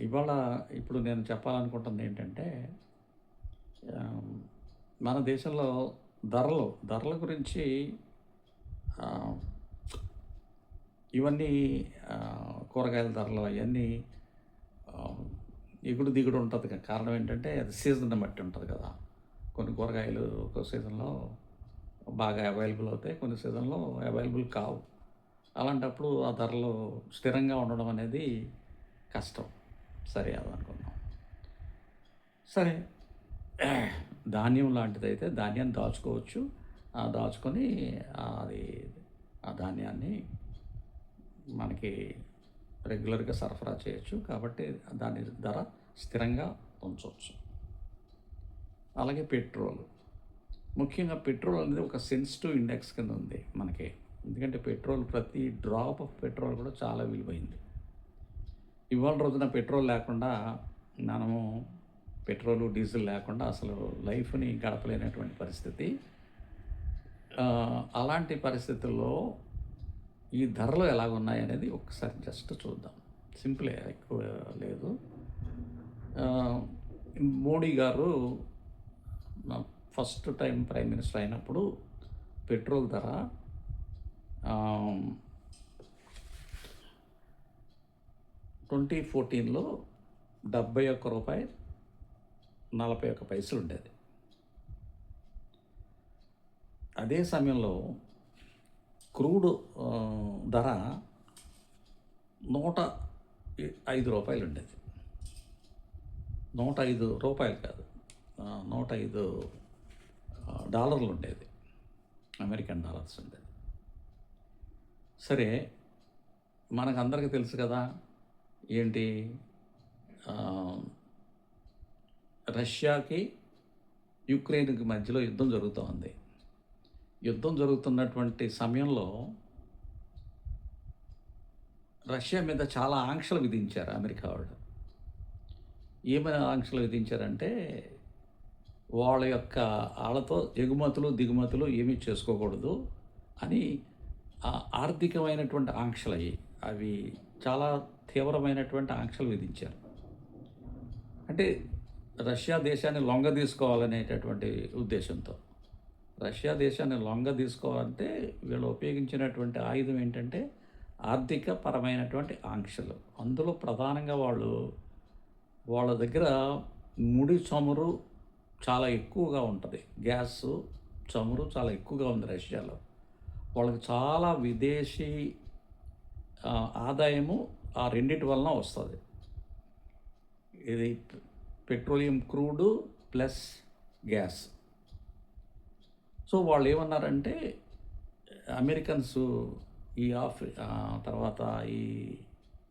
ఇవాళ ఇప్పుడు నేను చెప్పాలనుకుంటుంది ఏంటంటే మన దేశంలో ధరలు ధరల గురించి ఇవన్నీ కూరగాయల ధరలు అవన్నీ ఆ, ఎగుడు దిగుడు ఉంటుంది కదా. కారణం ఏంటంటే అది సీజన్ బట్టి ఉంటుంది కదా. కొన్ని కూరగాయలు ఒక సీజన్లో బాగా అవైలబుల్ అవుతాయి కొన్ని సీజన్లో అవైలబుల్ కావు. అలాంటప్పుడు ఆ ధరలు స్థిరంగా ఉండడం అనేది కష్టం. సరే అనుకున్నాం. సరే. ధాన్యం లాంటిదైతే ధాన్యాన్ని దాచుకోవచ్చు. ఆ దాచుకొని అది ఆ ధాన్యాన్ని మనకి రెగ్యులర్గా సరఫరా చేయొచ్చు. కాబట్టి దాని ధర స్థిరంగా ఉంచవచ్చు అలాగే పెట్రోల్. ముఖ్యంగా పెట్రోల్ అనేది ఒక సెన్సిటివ్ ఇండెక్స్ కింద ఉంది మనకి. ఎందుకంటే పెట్రోల్ ప్రతి డ్రాప్ ఆఫ్ పెట్రోల్ కూడా చాలా విలువైంది. ఇవాళ రోజున పెట్రోల్ లేకుండా మనము పెట్రోలు డీజిల్ లేకుండా అసలు లైఫ్ని గడపలేనటువంటి పరిస్థితి. అలాంటి పరిస్థితుల్లో ఈ ధరలు ఎలాగున్నాయి అనేది ఒకసారి జస్ట్ చూద్దాం. సింపులే ఎక్కువ లేదు. Modi garu first time prime minister అయినప్పుడు పెట్రోల్ ధర ట్వంటీ ఫోర్టీన్లో డెబ్బై ఒక్క రూపాయి నలభై ఒక్క పైసలు ఉండేది అదే సమయంలో క్రూడ్ ధర నూట ఐదు రూపాయలు ఉండేది నూట ఐదు రూపాయలు కాదు నూట ఐదు డాలర్లు ఉండేది అమెరికన్ డాలర్స్ ఉండేది. సరే మనకు అందరికీ తెలుసు కదా ఏంటి? రష్యాకి యుక్రెయిన్కి మధ్యలో యుద్ధం జరుగుతూ ఉంది. యుద్ధం జరుగుతున్నటువంటి సమయంలో రష్యా మీద చాలా ఆంక్షలు విధించారు అమెరికా వాళ్ళు. ఏమైనా ఆంక్షలు విధించారంటే వాళ్ళ యొక్క వాళ్ళతో ఎగుమతులు దిగుమతులు ఏమీ చేసుకోకూడదు అని ఆర్థికమైనటువంటి ఆంక్షలు అవి అవి చాలా తీవ్రమైనటువంటి ఆంక్షలు విధించారు. అంటే రష్యా దేశాన్ని లొంగ తీసుకోవాలనేటటువంటి ఉద్దేశంతో. రష్యా దేశాన్ని లొంగ తీసుకోవాలంటే వీళ్ళు ఉపయోగించినటువంటి ఆయుధం ఏంటంటే ఆర్థిక పరమైనటువంటి ఆంక్షలు. అందులో ప్రధానంగా వాళ్ళు వాళ్ళ దగ్గర ముడి చమురు చాలా ఎక్కువగా ఉంటుంది. గ్యాస్ చమురు చాలా ఎక్కువగా ఉంది రష్యాలో. వాళ్ళకి చాలా విదేశీ ఆదాయము ఆ రెండిటి వలన వస్తుంది. ఇది petroleum crude plus gas. So వాళ్ళు ఏమన్నారంటే అమెరికన్స్ ఈ ఆఫ్రి తర్వాత ఈ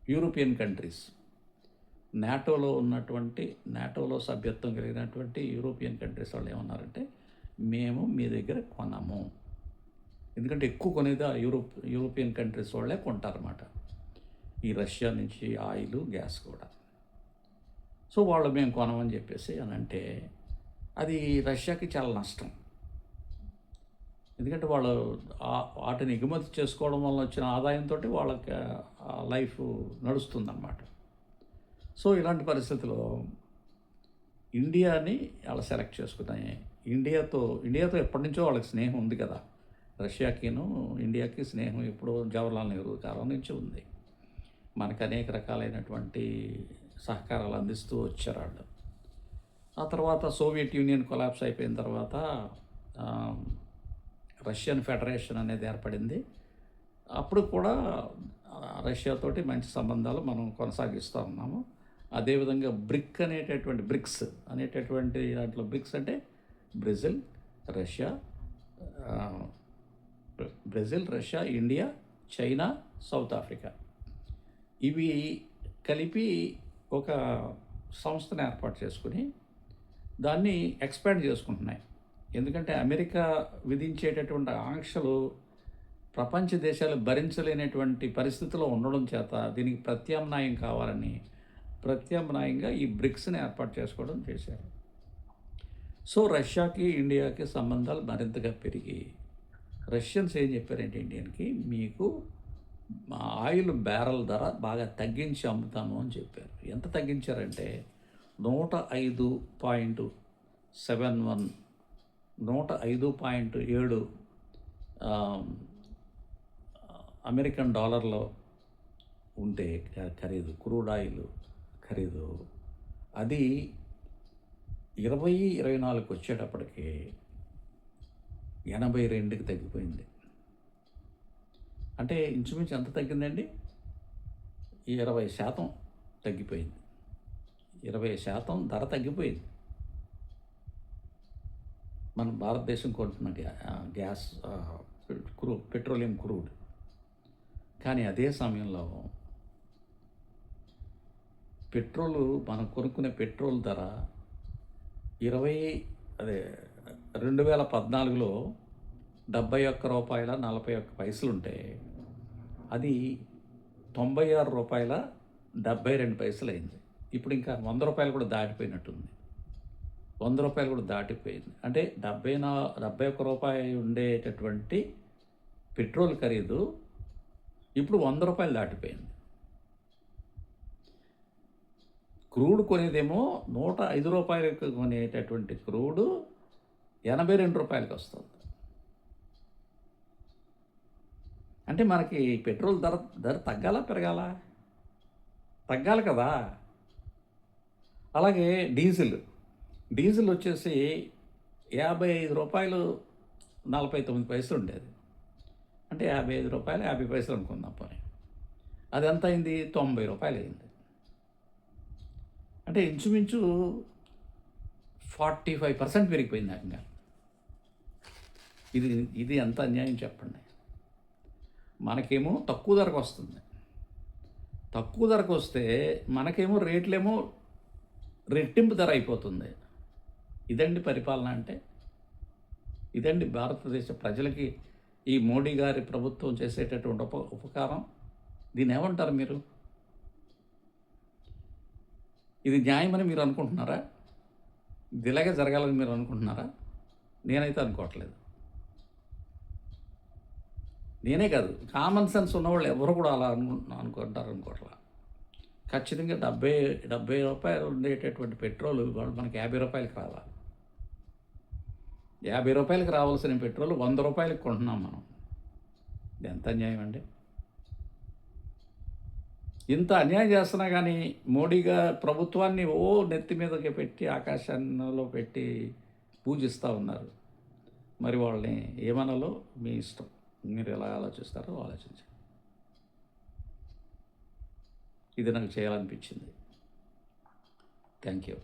యూరోపియన్ కంట్రీస్ నాటోలో ఉన్నటువంటి నాటోలో సభ్యత్వం కలిగినటువంటి యూరోపియన్ కంట్రీస్ వాళ్ళు ఏమన్నారంటే మేము మీ దగ్గర కొనము. ఎందుకంటే ఎక్కువ కొనేది ఆ యూరోప్ యూరోపియన్ కంట్రీస్ వాళ్ళే కొంటారన్నమాట. ఈ రష్యా నుంచి ఆయిల్ గ్యాస్ కూడా. సో వాళ్ళు మేము కొనమని చెప్పేసి అని అంటే అది రష్యాకి చాలా నష్టం. ఎందుకంటే వాళ్ళు వాటిని ఎగుమతి చేసుకోవడం వల్ల వచ్చిన ఆదాయంతో వాళ్ళకి లైఫ్ నడుస్తుందన్నమాట. సో ఇలాంటి పరిస్థితుల్లో ఇండియాని అలా సెలెక్ట్ చేసుకున్నాయి ఇండియాతో ఇండియాతో ఎప్పటి నుంచో వాళ్ళకి స్నేహం ఉంది కదా. రష్యాకిను ఇండియాకి స్నేహం ఇప్పుడు జవహర్లాల్ నెహ్రూ కాలం నుంచి ఉంది. మనకు అనేక రకాలైనటువంటి సహకారాలు అందిస్తూ వచ్చారు వాళ్ళు ఆ తర్వాత సోవియట్ యూనియన్ కొలాప్స్ అయిపోయిన తర్వాత రష్యన్ ఫెడరేషన్ అనేది ఏర్పడింది. అప్పుడు కూడా రష్యాతోటి మంచి సంబంధాలు మనం కొనసాగిస్తూ ఉన్నాము. అదేవిధంగా బ్రిక్ అనేటటువంటి బ్రిక్స్ అనేటటువంటి దాంట్లో బ్రిక్స్ అంటే Brazil Russia Brazil Russia India China South Africa. ఇవి కలిపి ఒక సంస్థను ఏర్పాటు చేసుకుని దాన్ని ఎక్స్పాండ్ చేసుకుంటున్నాయి. ఎందుకంటే అమెరికా విధించేటటువంటి ఆంక్షలు ప్రపంచ దేశాలు భరించలేనటువంటి పరిస్థితిలో ఉండడం చేత దీనికి ప్రత్యామ్నాయం కావాలని ప్రత్యామ్నాయంగా ఈ బ్రిక్స్ని ఏర్పాటు చేసుకోవడం చేశారు. సో రష్యాకి ఇండియాకి సంబంధాలు మరింతగా పెరిగి రష్యన్స్ ఏం చెప్పారంటే ఇండియన్కి మీకు మా ఆయిల్ బ్యారెల్ ధర బాగా తగ్గించి అమ్ముతాము అని చెప్పారు. ఎంత తగ్గించారంటే నూట ఐదు పాయింట్ సెవెన్ వన్ నూట ఐదు పాయింట్ ఏడు అమెరికన్ డాలర్లో ఉంటే ఖరీదు క్రూడ్ ఆయిల్ ఖరీదు. అది ఇరవై ఇరవై నాలుగుకి వచ్చేటప్పటికి ఎనభై రెండుకి తగ్గిపోయింది. అంటే ఇంచుమించు ఎంత తగ్గిందండి? ఇరవై శాతం తగ్గిపోయింది. ఇరవై శాతం ధర తగ్గిపోయింది. మన భారతదేశం కొంటున్న గ్యా గ్యాస్ క్రూ పెట్రోలియం క్రూడ్. కానీ అదే సమయంలో పెట్రోలు మనం కొనుక్కునే పెట్రోల్ ధర ఇరవై అదే రెండు వేల పద్నాలుగులో డెబ్బై ఒక్క రూపాయల నలభై ఒక్క పైసలు ఉంటే అది తొంభై ఆరు రూపాయల డెబ్బై రెండు పైసలు అయింది ఇప్పుడు ఇంకా వంద రూపాయలు కూడా దాటిపోయినట్టుంది. వంద రూపాయలు కూడా దాటిపోయింది. అంటే డెబ్బై నా డెబ్బై ఒక్క రూపాయి ఉండేటటువంటి పెట్రోల్ ఖరీదు ఇప్పుడు వంద రూపాయలు దాటిపోయింది. క్రూడ్ కొనేదేమో నూట ఐదు రూపాయలకు కొనేటటువంటి క్రూడు ఎనభై రెండు రూపాయలకి వస్తుంది అంటే మనకి పెట్రోల్ ధర ధర తగ్గాల పెరగాల? తగ్గాలి కదా. అలాగే డీజిల్. డీజిల్ వచ్చేసి యాభై ఐదు రూపాయలు నలభై తొమ్మిది పైసలు ఉండేది. అంటే యాభై ఐదు రూపాయలు యాభై పైసలు అనుకుందాం పోనీ. అది ఎంత అయింది? తొంభై రూపాయలు అయింది అంటే ఇంచుమించు ఫార్టీ ఫైవ్ పర్సెంట్ పెరిగిపోయింది ఇంకా ఇది ఇది ఎంత అన్యాయం చెప్పండి. మనకేమో తక్కువ ధరకు వస్తుంది. తక్కువ ధరకు వస్తే మనకేమో రేట్లేమో రెట్టింపు ధర అయిపోతుంది. ఇదండి పరిపాలన అంటే. ఇదండి భారతదేశ ప్రజలకి ఈ మోడీ గారి ప్రభుత్వం చేసేటటువంటి ఉప ఉపకారం. దీన్ని ఏమంటారు మీరు? ఇది న్యాయమని మీరు అనుకుంటున్నారా? ఇది ఇలాగే జరగాలని మీరు అనుకుంటున్నారా? నేనైతే అనుకోవట్లేదు. నేనే కాదు. కామన్ సెన్స్ ఉన్నవాళ్ళు ఎవరు కూడా అలా అను అనుకుంటారు అనుకోట్లా. ఖచ్చితంగా డెబ్బై డెబ్బై రూపాయలు ఉండేటటువంటి పెట్రోల్ మనకి యాభై రూపాయలకి రావాలి. యాభై రూపాయలకి రావాల్సిన పెట్రోల్ వంద రూపాయలకి కొంటున్నాం మనం. ఇది ఎంత అన్యాయం అండి? ఇంత అన్యాయం చేస్తున్నా కానీ మోడీగా ప్రభుత్వాన్ని ఓ నెత్తి మీదకి పెట్టి ఆకాశంలో పెట్టి పూజిస్తూ ఉన్నారు. మరి వాళ్ళని ఏమనాలో మీ ఇష్టం. మీరు ఎలా ఆలోచిస్తారో ఆలోచించండి. ఇది నాకు చేయాలనిపించింది. Thank you.